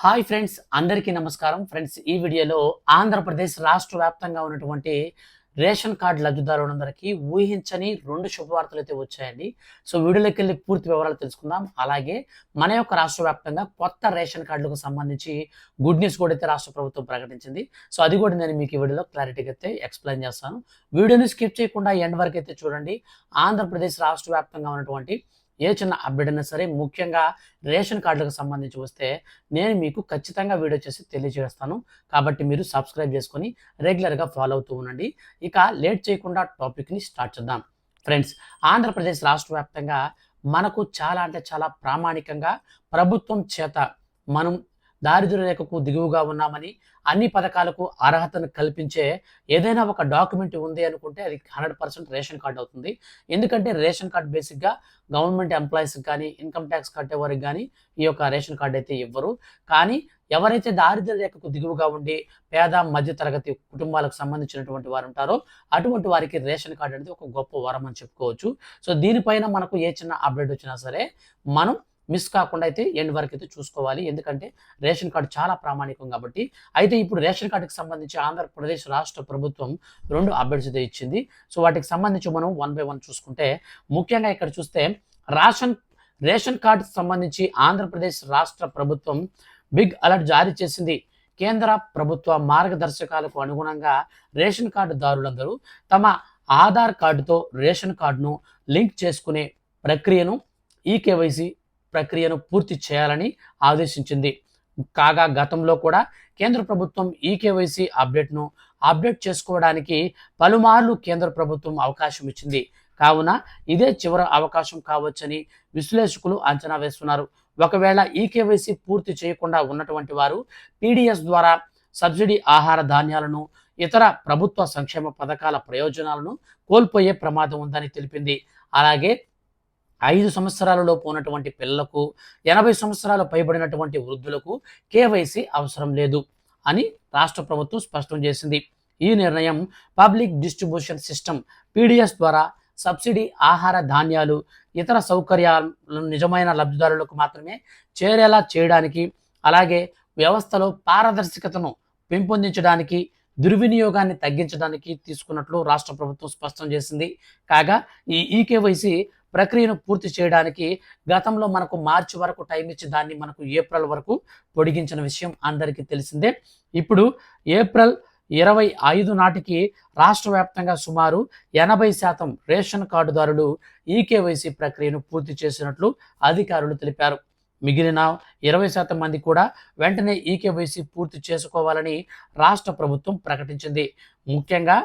Hi friends అందరికీ నమస్కారం. Friends ఈ వీడియోలో ఆంధ్రప్రదేశ్ రాష్ట్ర వ్యాప్తంగా ఉన్నటువంటి రేషన్ కార్డు లబ్ధిదారులందరికీ ఊహించని రెండు శుభవార్తలు అయితే వచ్చాయండి. సో వీడియోలోకి వెళ్ళి పూర్తి వివరాలు తెలుసుకుందాం. అలాగే మన యొక్క రాష్ట్ర వ్యాప్తంగా కొత్త రేషన్ కార్డులకు సంబంధించి గుడ్ న్యూస్ కూడా అయితే రాష్ట్ర ప్రభుత్వం ప్రకటించింది. సో అది కూడా నేను మీకు ఈ వీడియోలో క్లారిటీగా అయితే ఎక్స్ప్లెయిన్ చేస్తాను. వీడియోని స్కిప్ చేయకుండా ఎండ్ వరకు అయితే చూడండి. ఆంధ్రప్రదేశ్ రాష్ట్ర వ్యాప్తంగా ఉన్నటువంటి ఏ చిన్న అప్డేట్ అయినా సరే ముఖ్యంగా రేషన్ కార్డులకు సంబంధించి వస్తే నేను మీకు ఖచ్చితంగా వీడియో చేసి తెలియజేస్తాను. కాబట్టి మీరు సబ్స్క్రైబ్ చేసుకొని రెగ్యులర్గా ఫాలో అవుతూ ఉండండి. ఇక లేట్ చేయకుండా టాపిక్ని స్టార్ట్ చేద్దాం. ఫ్రెండ్స్ ఆంధ్రప్రదేశ్ రాష్ట్ర వ్యాప్తంగా మనకు చాలా అంటే చాలా ప్రామాణికంగా ప్రభుత్వం చేత మనం దారిద్ర్య రేఖకు దిగువగా ఉన్నామని అన్ని పథకాలకు అర్హతను కల్పించే ఏదైనా ఒక డాక్యుమెంట్ ఉంది అనుకుంటే అది హండ్రెడ్ పర్సెంట్ రేషన్ కార్డు అవుతుంది. ఎందుకంటే రేషన్ కార్డు బేసిక్గా గవర్నమెంట్ ఎంప్లాయీస్కి కానీ ఇన్కమ్ ట్యాక్స్ కట్టేవారికి కానీ ఈ యొక్క రేషన్ కార్డు అయితే ఇవ్వరు. కానీ ఎవరైతే దారిద్ర్య రేఖకు దిగువగా ఉండి పేద మధ్య తరగతి కుటుంబాలకు సంబంధించినటువంటి వారు ఉంటారో అటువంటి వారికి రేషన్ కార్డు అనేది ఒక గొప్ప వరం అని చెప్పుకోవచ్చు. సో దీనిపైన మనకు ఏ చిన్న అప్డేట్ వచ్చినా సరే మనం మిస్ కాకుండా అయితే ఎండ్ వరకు అయితే చూసుకోవాలి. ఎందుకంటే రేషన్ కార్డు చాలా ప్రామాణికం కాబట్టి. అయితే ఇప్పుడు రేషన్ కార్డుకి సంబంధించి ఆంధ్రప్రదేశ్ రాష్ట్ర ప్రభుత్వం రెండు అప్డేట్స్ అయితే ఇచ్చింది. సో వాటికి సంబంధించి మనం వన్ బై వన్ చూసుకుంటే ముఖ్యంగా ఇక్కడ చూస్తే రేషన్ రేషన్ కార్డుకి సంబంధించి ఆంధ్రప్రదేశ్ రాష్ట్ర ప్రభుత్వం బిగ్ అలర్ట్ జారీ చేసింది. కేంద్ర ప్రభుత్వ మార్గదర్శకాలకు అనుగుణంగా రేషన్ కార్డుదారులందరూ తమ ఆధార్ కార్డుతో రేషన్ కార్డును లింక్ చేసుకునే ప్రక్రియను ఈ ప్రక్రియను పూర్తి చేయాలని ఆదేశించింది. కాగా గతంలో కూడా కేంద్ర ప్రభుత్వం ఈ అప్డేట్ను అప్డేట్ చేసుకోవడానికి పలుమార్లు కేంద్ర ప్రభుత్వం అవకాశం ఇచ్చింది. కావున ఇదే చివరి అవకాశం కావచ్చని విశ్లేషకులు అంచనా వేస్తున్నారు. ఒకవేళ ఈ పూర్తి చేయకుండా ఉన్నటువంటి వారు పీడిఎస్ ద్వారా సబ్సిడీ ఆహార ధాన్యాలను ఇతర ప్రభుత్వ సంక్షేమ పథకాల ప్రయోజనాలను కోల్పోయే ప్రమాదం ఉందని తెలిపింది. అలాగే ఐదు సంవత్సరాలలోపు ఉన్నటువంటి పిల్లలకు ఎనభై సంవత్సరాలు పైబడినటువంటి వృద్ధులకు కేవైసీ అవసరం లేదు అని రాష్ట్ర ప్రభుత్వం స్పష్టం చేసింది. ఈ నిర్ణయం పబ్లిక్ డిస్ట్రిబ్యూషన్ సిస్టమ్ పీడిఎస్ ద్వారా సబ్సిడీ ఆహార ధాన్యాలు ఇతర సౌకర్యాలను నిజమైన లబ్ధిదారులకు మాత్రమే చేరేలా చేయడానికి అలాగే వ్యవస్థలో పారదర్శకతను పెంపొందించడానికి దుర్వినియోగాన్ని తగ్గించడానికి తీసుకున్నట్లు రాష్ట్ర ప్రభుత్వం స్పష్టం చేసింది. కాగా ఈ ఈకేవైసీ ప్రక్రియను పూర్తి చేయడానికి గతంలో మనకు మార్చి వరకు టైం ఇచ్చి దాన్ని మనకు ఏప్రిల్ వరకు పొడిగించిన విషయం అందరికీ తెలిసిందే. ఇప్పుడు ఏప్రిల్ ఇరవై ఐదు నాటికి రాష్ట్ర వ్యాప్తంగా సుమారు ఎనభై శాతం రేషన్ కార్డుదారులు ఈకేవైసీ ప్రక్రియను పూర్తి చేసినట్లు అధికారులు తెలిపారు. మిగిలిన ఇరవై శాతం మంది కూడా వెంటనే ఈకేవైసీ పూర్తి చేసుకోవాలని రాష్ట్ర ప్రభుత్వం ప్రకటించింది. ముఖ్యంగా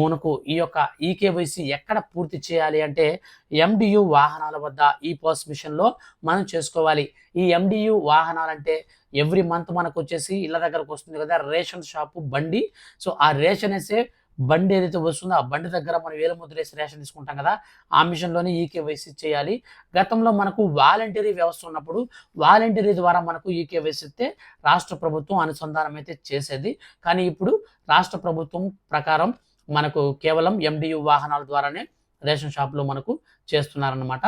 మనకు ఈ యొక్క ఈకేవైసీ ఎక్కడ పూర్తి చేయాలి అంటే ఎండియు వాహనాల వద్ద ఈ పాస్ మిషన్లో మనం చేసుకోవాలి. ఈ ఎండియు వాహనాలంటే ఎవ్రీ మంత్ మనకు వచ్చేసి ఇళ్ళ దగ్గరకు వస్తుంది కదా రేషన్ షాపు బండి. సో ఆ రేషన్ వేసే బండి ఏదైతే వస్తుందో ఆ బండి దగ్గర మనం వేల ముద్ర రేషన్ తీసుకుంటాం కదా ఆ మిషన్లోనే ఈకేవైసీ చేయాలి. గతంలో మనకు వాలంటరీ వ్యవస్థ ఉన్నప్పుడు వాలంటరీ ద్వారా మనకు ఈకేవైసీ ఇస్తే రాష్ట్ర ప్రభుత్వం అనుసంధానం అయితే చేసేది. కానీ ఇప్పుడు రాష్ట్ర ప్రభుత్వం ప్రకారం మనకు కేవలం ఎండియు వాహనాల ద్వారానే రేషన్ షాప్లో మనకు చేస్తున్నారన్నమాట.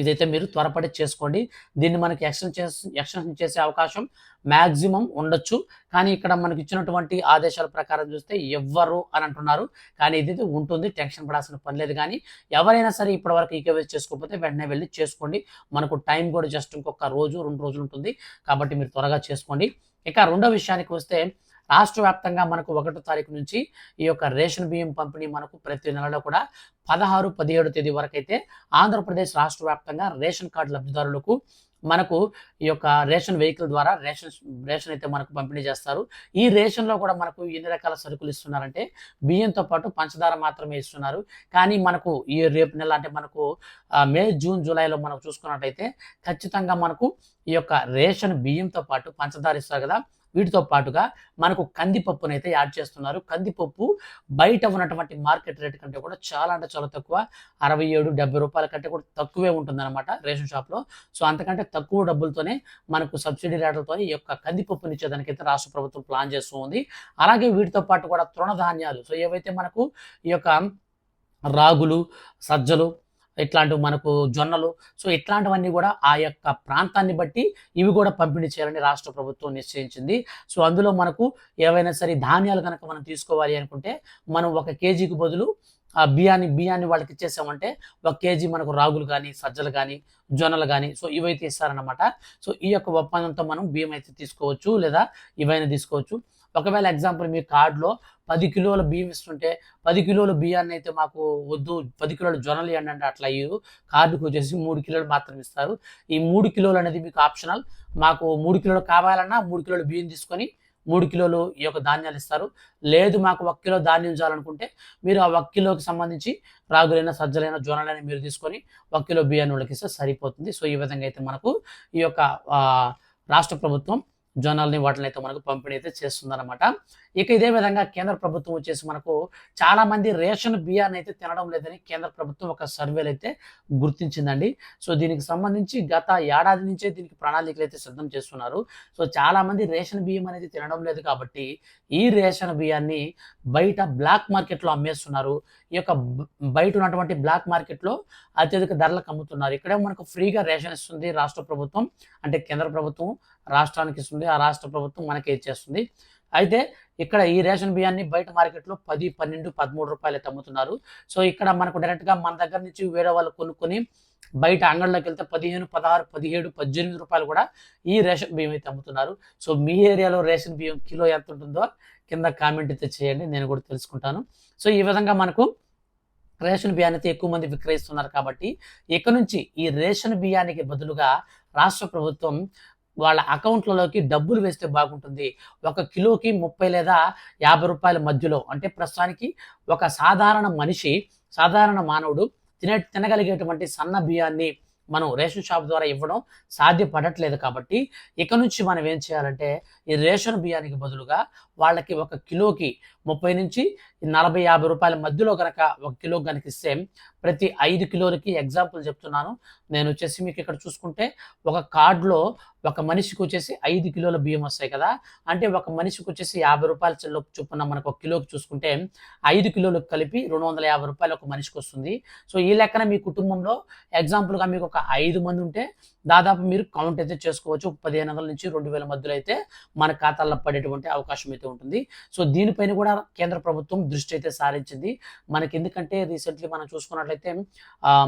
ఇదైతే మీరు త్వరపడి చేసుకోండి. దీన్ని మనకి ఎక్స్టెండ్ చేసి ఎక్స్టెన్షన్ చేసే అవకాశం మ్యాక్సిమం ఉండొచ్చు. కానీ ఇక్కడ మనకి ఇచ్చినటువంటి ఆదేశాల ప్రకారం చూస్తే ఎవ్వరు అని అంటున్నారు. కానీ ఇది ఉంటుంది టెన్షన్ పడాల్సిన పని లేదు. కానీ ఎవరైనా సరే ఇప్పటివరకు ఈకేవైస్ చేసుకోకపోతే వెంటనే వెళ్ళి చేసుకోండి. మనకు టైం కూడా జస్ట్ ఇంకొక రోజు రెండు రోజులు ఉంటుంది. కాబట్టి మీరు త్వరగా చేసుకోండి. ఇక రెండో విషయానికి వస్తే రాష్ట్ర వ్యాప్తంగా మనకు ఒకటో తారీఖు నుంచి ఈ యొక్క రేషన్ బియ్యం పంపిణీ మనకు ప్రతి నెలలో కూడా పదహారు పదిహేడు తేదీ వరకు అయితే ఆంధ్రప్రదేశ్ రాష్ట్ర వ్యాప్తంగా రేషన్ కార్డు లబ్ధిదారులకు మనకు ఈ యొక్క రేషన్ వెహికల్ ద్వారా రేషన్ రేషన్ అయితే మనకు పంపిణీ చేస్తారు. ఈ రేషన్లో కూడా మనకు ఎన్ని రకాల సరుకులు ఇస్తున్నారంటే బియ్యంతో పాటు పంచదార మాత్రమే ఇస్తున్నారు. కానీ మనకు ఈ రేపు నెల అంటే మనకు మే జూన్ జూలైలో మనం చూసుకున్నట్టయితే ఖచ్చితంగా మనకు ఈ యొక్క రేషన్ బియ్యంతో పాటు పంచదార ఇస్తారు కదా. వీటితో పాటుగా మనకు కందిపప్పును అయితే యాడ్ చేస్తున్నారు. కందిపప్పు బయట ఉన్నటువంటి మార్కెట్ రేట్ కంటే కూడా చాలా అంటే చాలా తక్కువ. అరవై ఏడు డెబ్బై రూపాయల కంటే కూడా తక్కువే ఉంటుందన్నమాట రేషన్ షాప్లో. సో అంతకంటే తక్కువ డబ్బులతోనే మనకు సబ్సిడీ రేట్లతో ఈ యొక్క కందిపప్పుని ఇచ్చేదానికైతే రాష్ట్ర ప్రభుత్వం ప్లాన్ చేస్తూ ఉంది. అలాగే వీటితో పాటు కూడా తృణధాన్యాలు. సో ఏవైతే మనకు ఈ యొక్క రాగులు సజ్జలు ఇట్లాంటివి మనకు జొన్నలు. సో ఇట్లాంటివన్నీ కూడా ఆ యొక్క ప్రాంతాన్ని బట్టి ఇవి కూడా పంపిణీ చేయాలని రాష్ట్ర ప్రభుత్వం నిశ్చయించింది. సో అందులో మనకు ఏవైనా సరే ధాన్యాలు కనుక మనం తీసుకోవాలి అనుకుంటే మనం ఒక కేజీకి బదులు ఆ బియ్యాన్ని బియ్యాన్ని వాళ్ళకి ఇచ్చేసామంటే ఒక కేజీ మనకు రాగులు కానీ సజ్జలు కానీ జొన్నలు కానీ సో ఇవైతే ఇస్తారనమాట సో ఈ యొక్క ఒప్పందంతో మనం బియ్యం అయితే తీసుకోవచ్చు లేదా ఇవైనా తీసుకోవచ్చు. ఒకవేళ ఎగ్జాంపుల్ మీ కార్డులో పది కిలోల బియ్యం ఇస్తుంటే పది కిలోల బియ్యాన్ని అయితే మాకు వద్దు పది కిలోల జొన్నలు ఇవ్వండి అంటే అట్లా అయ్యారు. కార్డుకు వచ్చేసి మూడు కిలోలు మాత్రం ఇస్తారు. ఈ మూడు కిలోలు అనేది మీకు ఆప్షనల్. మాకు మూడు కిలోలు కావాలన్నా మూడు కిలోలు బియ్యం తీసుకొని మూడు కిలోలు ఈ యొక్క ధాన్యాలు ఇస్తారు. లేదు మాకు ఒక కిలో ధాన్యం చేయాలనుకుంటే మీరు ఆ ఒక కిలోకి సంబంధించి రాగులైన సజ్జలైన జొన్నలైనా మీరు తీసుకొని ఒక కిలో బియ్యాన్ని వాళ్ళకి ఇస్తే సరిపోతుంది. సో ఈ విధంగా అయితే మనకు ఈ యొక్క రాష్ట్ర ప్రభుత్వం జనాల్ని వాటిని అయితే మనకు పంపిణీ అయితే చేస్తుందన్నమాట ఇక ఇదే విధంగా కేంద్ర ప్రభుత్వం వచ్చేసి మనకు చాలా మంది రేషన్ బియ్యాన్ని అయితే తినడం లేదని కేంద్ర ప్రభుత్వం ఒక సర్వేలు అయితే గుర్తించిందండి. సో దీనికి సంబంధించి గత ఏడాది నుంచే దీనికి ప్రణాళికలు అయితే సిద్ధం చేస్తున్నారు. సో చాలా మంది రేషన్ బియ్యం అనేది తినడం లేదు కాబట్టి ఈ రేషన్ బియ్యాన్ని బయట బ్లాక్ మార్కెట్లో అమ్మేస్తున్నారు. ఈ యొక్క బయట ఉన్నటువంటి బ్లాక్ మార్కెట్లో అత్యధిక ధరలకు అమ్ముతున్నారు. ఇక్కడే మనకు ఫ్రీగా రేషన్ ఇస్తుంది రాష్ట్ర ప్రభుత్వం. అంటే కేంద్ర ప్రభుత్వం రాష్ట్రానికి ఇస్తుంది. ఆ రాష్ట్ర ప్రభుత్వం మనకి ఇచ్చేస్తుంది. అయితే ఇక్కడ ఈ రేషన్ బియ్యాన్ని బయట మార్కెట్లో పది పన్నెండు పదమూడు రూపాయలు అమ్ముతున్నారు సో ఇక్కడ మనకు డైరెక్ట్గా మన దగ్గర నుంచి వేరే వాళ్ళు కొనుక్కొని బయట అంగళ్ళకి వెళ్తే పదిహేను పదహారు పదిహేడు పద్దెనిమిది రూపాయలు కూడా ఈ రేషన్ బియ్యం అయితే అమ్ముతున్నారు. సో మీ ఏరియాలో రేషన్ బియ్యం కిలో ఎంత ఉంటుందో కింద కామెంట్ అయితే చేయండి నేను కూడా తెలుసుకుంటాను. సో ఈ విధంగా మనకు రేషన్ బియ్యాన్ని అయితే ఎక్కువ మంది విక్రయిస్తున్నారు కాబట్టి ఇక నుంచి ఈ రేషన్ బియ్యానికి బదులుగా రాష్ట్ర ప్రభుత్వం వాళ్ళ అకౌంట్లలోకి డబ్బులు వేస్తే బాగుంటుంది. ఒక కిలోకి ముప్పై లేదా యాభై రూపాయల మధ్యలో అంటే ప్రస్తుతానికి ఒక సాధారణ మనిషి సాధారణ మానవుడు తినే తినగలిగేటువంటి సన్న బియ్యాన్ని మనం రేషన్ షాప్ ద్వారా ఇవ్వడం సాధ్యపడట్లేదు కాబట్టి ఇక నుంచి మనం ఏం చేయాలంటే ఈ రేషన్ బియ్యానికి బదులుగా వాళ్ళకి ఒక కిలోకి ముప్పై నుంచి నలభై యాభై రూపాయల మధ్యలో కనుక ఒక కిలో కనుక ఇస్తే ప్రతి ఐదు కిలోలకి ఎగ్జాంపుల్ చెప్తున్నాను. నేను వచ్చేసి మీకు ఇక్కడ చూసుకుంటే ఒక కార్డులో ఒక మనిషికి వచ్చేసి ఐదు కిలోల బియ్యం వస్తాయి కదా. అంటే ఒక మనిషికి వచ్చేసి యాభై రూపాయల చెల్లు చొప్పున మనకు ఒక కిలోకి చూసుకుంటే ఐదు కిలోలకు కలిపి రెండు వందల యాభై రూపాయలు ఒక మనిషికి వస్తుంది. సో ఈ లెక్కన మీ కుటుంబంలో ఎగ్జాంపుల్గా మీకు ఒక ఐదు మంది ఉంటే దాదాపు మీరు కౌంట్ అయితే చేసుకోవచ్చు. పదిహేను వందల నుంచి రెండు వేల మధ్యలో అయితే మన ఖాతాల్లో పడేటువంటి అవకాశం అయితే ఉంటుంది. సో దీనిపైన కూడా కేంద్ర ప్రభుత్వం దృష్టి అయితే సారించింది. మనకి ఎందుకంటే రీసెంట్లీ మనం చూసుకున్నట్లయితే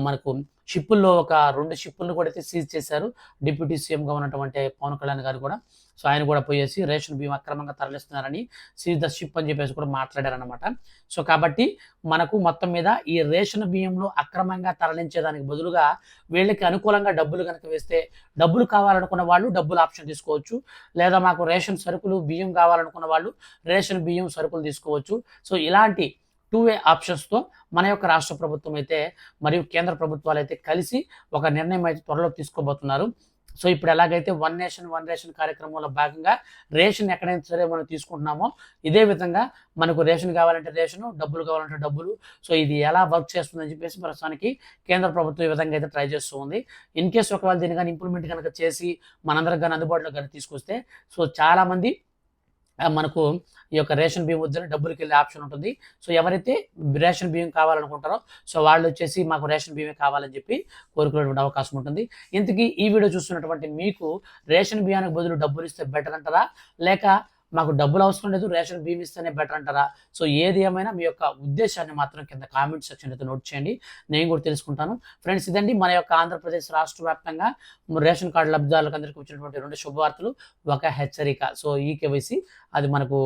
మనకు షిప్పుల్లో ఒక రెండు షిప్పులను కూడా అయితే సీజ్ చేశారు. డిప్యూటీ సీఎంగా ఉన్నటువంటి పవన్ కళ్యాణ్ గారు కూడా. సో ఆయన కూడా పోయేసి రేషన్ బియ్యం అక్రమంగా తరలిస్తున్నారని సీజ్ ద షిప్ అని చెప్పేసి కూడా మాట్లాడారనమాట సో కాబట్టి మనకు మొత్తం మీద ఈ రేషన్ బియ్యంలో అక్రమంగా తరలించేదానికి బదులుగా వీళ్ళకి అనుకూలంగా డబ్బులు కనుక వేస్తే డబ్బులు కావాలనుకున్న వాళ్ళు డబ్బులు ఆప్షన్ తీసుకోవచ్చు. లేదా మాకు రేషన్ సరుకులు బియ్యం కావాలనుకున్న వాళ్ళు రేషన్ బియ్యం సరుకులు తీసుకోవచ్చు. సో ఇలాంటి టూ వే ఆప్షన్స్తో మన యొక్క రాష్ట్ర ప్రభుత్వం అయితే మరియు కేంద్ర ప్రభుత్వాలు అయితే కలిసి ఒక నిర్ణయం అయితే త్వరలో తీసుకోబోతున్నారు. సో ఇప్పుడు ఎలాగైతే వన్ నేషన్ వన్ రేషన్ కార్యక్రమంలో భాగంగా రేషన్ ఎక్కడైనా సరే మనం తీసుకుంటున్నామో ఇదే విధంగా మనకు రేషన్ కావాలంటే రేషను డబ్బులు కావాలంటే డబ్బులు. సో ఇది ఎలా వర్క్ చేస్తుందని చెప్పేసి ప్రస్తుతానికి కేంద్ర ప్రభుత్వం ఈ విధంగా అయితే ట్రై చేస్తూ ఉంది. ఇన్ కేసు ఒకవేళ దీన్ని కానీ ఇంప్లిమెంట్ కనుక చేసి మనందరికి కానీ అందుబాటులో కానీ తీసుకొస్తే సో చాలామంది మనకు ఈ యొక్క రేషన్ బియ్యం వద్దని డబ్బులకి వెళ్ళే ఆప్షన్ ఉంటుంది. సో ఎవరైతే రేషన్ బియ్యం కావాలనుకుంటారో సో వాళ్ళు వచ్చేసి మాకు రేషన్ బియ్యమే కావాలని చెప్పి కోరుకునేటువంటి అవకాశం ఉంటుంది. ఇంతకీ ఈ వీడియో చూస్తున్నటువంటి మీకు రేషన్ బియ్యానికి బదులు డబ్బులు ఇస్తే బెటర్ అంటారా? లేక మాకు డబ్బులు అవసరం లేదు రేషన్ బియ్యం ఇస్తేనే బెటర్ అంటారా? సో ఏది ఏమైనా మీ యొక్క ఉద్దేశాన్ని మాత్రం కింద కామెంట్ సెక్షన్ అయితే నోట్ చేయండి. నేను కూడా తెలుసుకుంటాను. ఫ్రెండ్స్ ఇదండి మన యొక్క ఆంధ్రప్రదేశ్ రాష్ట్ర వ్యాప్తంగా రేషన్ కార్డు లబ్ధిదారులకు అందరికీ వచ్చినటువంటి రెండు శుభవార్తలు. ఒక హెచ్చరిక. సో ఈ కేవైసీ అది మనకు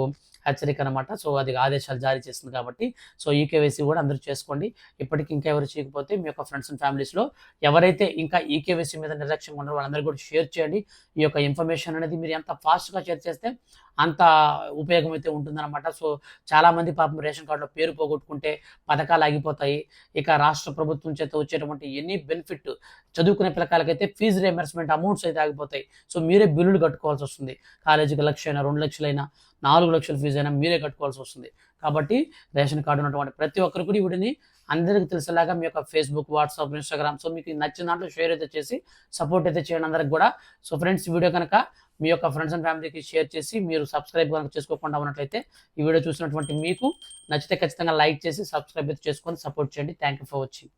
హెచ్చరిక అనమాట సో అది ఆదేశాలు జారీ చేసింది కాబట్టి సో ఈ కేవైసీ కూడా అందరూ చేసుకోండి. ఇప్పటికి ఇంకా ఎవరు చేయకపోతే మీ యొక్క ఫ్రెండ్స్ అండ్ ఫ్యామిలీస్లో ఎవరైతే ఇంకా ఈ కేవైసీ మీద నిర్లక్ష్యంగా ఉన్నారో వాళ్ళందరూ కూడా షేర్ చేయండి. ఈ యొక్క ఇన్ఫర్మేషన్ అనేది మీరు ఎంత ఫాస్ట్గా షేర్ చేస్తే అంత ఉపయోగం అయితే ఉంటుందన్నమాట. సో చాలామంది పాపం రేషన్ కార్డులో పేరు పోగొట్టుకుంటే పథకాలు ఆగిపోతాయి. ఇక రాష్ట్ర ప్రభుత్వం చేత వచ్చేటువంటి ఎన్ని బెనిఫిట్ చదువుకునే పిల్లకాయలకైతే ఫీజు రియంబర్స్మెంట్ అమౌంట్స్ అయితే ఆగిపోతాయి. సో మీరే బిల్లులు కట్టుకోవాల్సి వస్తుంది. కాలేజీకి లక్ష అయినా రెండు లక్షలైనా నాలుగు లక్షల ఫీజు అయినా మీరే కట్టుకోవాల్సి వస్తుంది. కాబట్టి రేషన్ కార్డు ఉన్నటువంటి ప్రతి ఒక్కరు కూడా వీటిని అందరికీ తెలిసేలాగా మీ యొక్క ఫేస్బుక్ వాట్సాప్ ఇన్స్టాగ్రామ్ సో మీకు నచ్చిన దాంట్లో షేర్ అయితే చేసి సపోర్ట్ అయితే చేయండి అందరికి కూడా. సో ఫ్రెండ్స్ వీడియో కనుక మీ యొక్క ఫ్రెండ్స్ అండ్ ఫ్యామిలీకి షేర్ చేసి మీరు సబ్స్క్రైబ్ కనుక చేసుకోకుండా ఉన్నట్లయితే ఈ వీడియో చూసినటువంటి మీకు నచ్చితే ఖచ్చితంగా లైక్ చేసి సబ్స్క్రైబ్ అయితే చేసుకొని సపోర్ట్ చేయండి. Thank you for watching